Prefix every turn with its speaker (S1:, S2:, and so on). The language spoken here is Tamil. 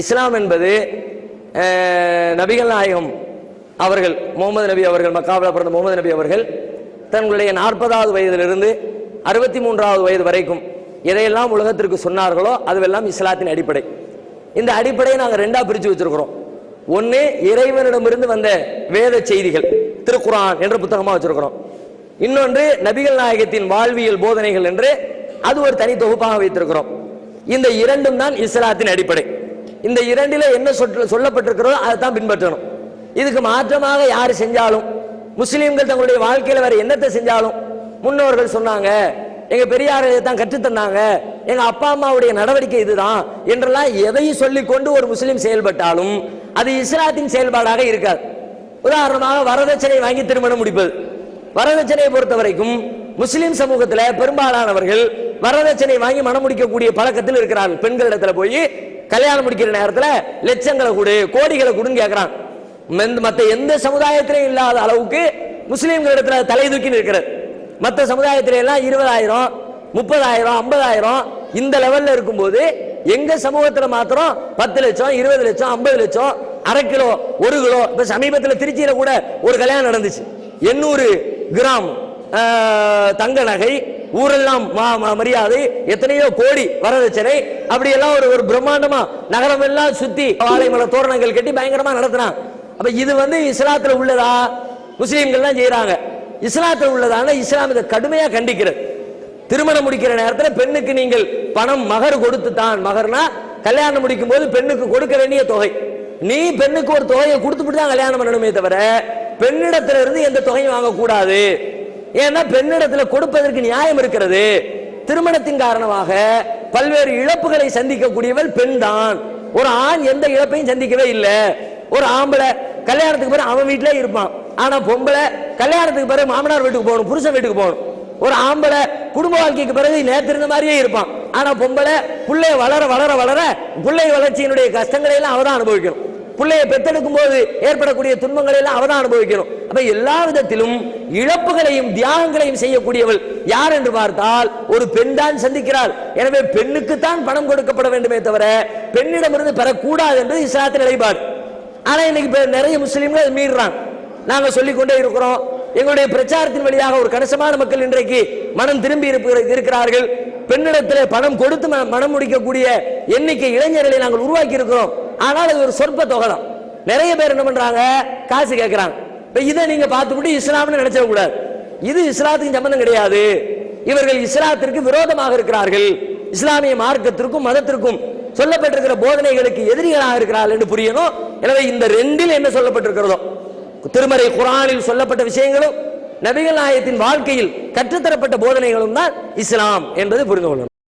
S1: இஸ்லாம் என்பது நபிகள் நாயகம் அவர்கள் முகமது நபி அவர்கள் மக்காவில் பிறந்த முகமது நபி அவர்கள் தங்களுடைய நாற்பதாவது வயதிலிருந்து அறுபத்தி மூன்றாவது வயது வரைக்கும் எதையெல்லாம் உலகத்திற்கு சொன்னார்களோ அதுவெல்லாம் இஸ்லாத்தின் அடிப்படை. இந்த அடிப்படையை நாங்கள் ரெண்டா பிரித்து வச்சிருக்கிறோம். ஒன்று இறைவனிடமிருந்து வந்த வேத செய்திகள் திருக்குரான் என்ற புத்தகமாக வச்சிருக்கிறோம். இன்னொன்று நபிகள் நாயகத்தின் வாழ்வியல் போதனைகள் என்று அது ஒரு தனி தொகுப்பாக வைத்திருக்கிறோம். இந்த இரண்டும் தான் இஸ்லாத்தின் அடிப்படை. இந்த இரண்டில என்ன சொல்லப்பட்டிருக்கிறதோ அதை தான் பின்பற்றணும். இதுக்கு மாற்றமாக யார் செஞ்சாலும் முஸ்லீம்கள் தங்களுடைய வாழ்க்கையில வேற என்னத்தை செஞ்சாலும் முன்னோர்கள் சொன்னாங்க எங்க பெரியார் தான் கற்றுத் தந்தாங்க எங்க அப்பா அம்மாவுடைய நடவடிக்கை இதுதான் என்றெல்லாம் எதையும் சொல்லிக்கொண்டு ஒரு முஸ்லீம் செயல்பட்டாலும் அது இஸ்லாத்தின் செயல்பாடாக இருக்காது. உதாரணமாக வரதட்சணை வாங்கி திருமணம் முடிப்பது. வரதட்சணையை பொறுத்த வரைக்கும் முஸ்லீம் சமூகத்தில் பெரும்பாலானவர்கள் வரதட்சணை வாங்கி மனம் முடிக்கக்கூடிய பழக்கத்தில் இருக்கிறார்கள். பெண்களிடத்துல போய் கல்யாணம் முடிக்கிற நேரத்தில் லட்சங்களை கொடு கோடிகளை கொடுன்னு கேட்கறாங்க மற்ற எந்த சமுதாயத்திலையும் இல்லாத அளவுக்கு முஸ்லீம்களிடத்துல தலை தூக்கி நிற்கிறது மற்ற சமுதாயத்தில எல்லாம் இருபதாயிரம் முப்பதாயிரம் ஐம்பதாயிரம் இந்த லெவல்ல இருக்கும்போது எங்க சமூகத்துல மாத்திரம் பத்து லட்சம் இருபது லட்சம் ஐம்பது லட்சம் அரை கிலோ ஒரு கிலோ இப்ப சமீபத்தில் திருச்சியில கூட ஒரு கல்யாணம் நடந்துச்சு. எண்ணூறு கிராம் தங்க நகை ஊரெல்லாம் மா- மா- மரியாதை எத்தனையோ கோடி வரதட்சணை. அப்படி எல்லாம் ஒரு ஒரு பிரம்மாண்டமா நகரம் எல்லாம் சுத்தி வாழை தோரணங்கள் கட்டி பயங்கரமா நடத்துறான். அப்ப இது வந்து இஸ்லாத்துல உள்ளதா? முஸ்லீம்கள் தான் செய்யறாங்க இஸ்லாத்தில் உள்ளதான இஸ்லாம் இதை கடுமையா கண்டிக்கிறது. திருமணம் முடிக்கிற நேரத்தில் பெண்ணுக்கு நீங்கள் பணம் மகர் கொடுத்து தான் மகர்னா கல்யாணம் முடிக்கும் போது பெண்ணுக்கு கொடுக்க வேண்டிய தொகை. நீ பெண்ணுக்கு ஒரு தொகையை கொடுத்துட்டு தான் கல்யாணம் பண்ணணுமே தவிர பெண்ணிடத்துல இருந்து எந்த தொகையும் வாங்கக்கூடாது. ஏன்னா பெண்ணிடத்துல கொடுப்பதற்கு நியாயம் இருக்கிறது. திருமணத்தின் காரணமாக பல்வேறு இழப்புகளை சந்திக்கக்கூடியவள் பெண் தான் ஒரு ஆண் எந்த இழப்பையும் சந்திக்கவே இல்லை. ஒரு ஆம்பளை கல்யாணத்துக்கு பிறகு அவன் வீட்டிலே இருப்பான். ஆனா பொம்பளை கல்யாணத்துக்கு பிறகு மாமனார் வீட்டுக்கு போகணும் புருஷன் வீட்டுக்கு போகணும். ஒரு ஆம்பளை குடும்ப வாழ்க்கைக்கு பிறகு நேத்து இருந்த மாதிரியே இருப்பான். ஆனா பொம்பளை பிள்ளை வளர வளர வளர பிள்ளை வளர்ச்சியினுடைய கஷ்டங்களை எல்லாம் அவதான் அனுபவிக்கணும். பிள்ளையை பெத்தெடுக்கும் போது ஏற்படக்கூடிய துன்பங்களை எல்லாம் அவதான் அனுபவிக்கணும். அப்ப எல்லா விதத்திலும் இழப்புகளையும் தியாகங்களையும் செய்யக்கூடியவள் யார் என்று பார்த்தால் ஒரு பெண் தான் சந்திக்கிறாள். எனவே பெண்ணுக்குத்தான் பணம் கொடுக்கப்பட வேண்டுமே தவிர பெண்ணிடமிருந்து பெறக்கூடாது என்பது இஸ்லாத்தின் நிலைப்பாடு. ஆனா இன்னைக்கு நிறைய முஸ்லீம்கள் அதை மீறுறாங்க. நாங்க சொல்லிக்கொண்டே இருக்கிறோம். எங்களுடைய பிரச்சாரத்தின் வழியாக ஒரு கணிசமான மக்கள் இன்றைக்கு மனம் திரும்பி இருப்ப- இருக்கிறார்கள். பெண்ணிடத்தில் பணம் கொடுத்து ம- மனம் முடிக்கக்கூடிய எண்ணிக்கை இளைஞர்களை நாங்கள் உருவாக்கி இருக்கிறோம். ஆனால் அது ஒரு சொற்ப தொகை நிறைய பேர் என்ன பண்றாங்க? காசு கேட்கறாங்க இப்ப இதை நீங்க பார்த்துவிட்டு இஸ்லாம்னு நினைச்சிட கூடாது. இது இஸ்லாத்துக்கு சம்பந்தம் கிடையாது. இவர்கள் இஸ்லாத்திற்கு விரோதமாக இருக்கிறார்கள். இஸ்லாமிய மார்க்கத்திற்கும் மதத்திற்கும் சொல்லப்பட்டிருக்கிற போதனைகளுக்கு எதிரிகளாக இருக்கிறார்கள் என்று புரியணும். எனவே இந்த ரெண்டில் என்ன சொல்லப்பட்டிருக்கிறதோ? திருமறை குரானில் சொல்லப்பட்ட விஷயங்களும் நபிகள் நாயகத்தின் வாழ்க்கையில் கற்றுத்தரப்பட்ட போதனைகளும் தான் இஸ்லாம் என்பது புரிந்து கொள்ளணும்.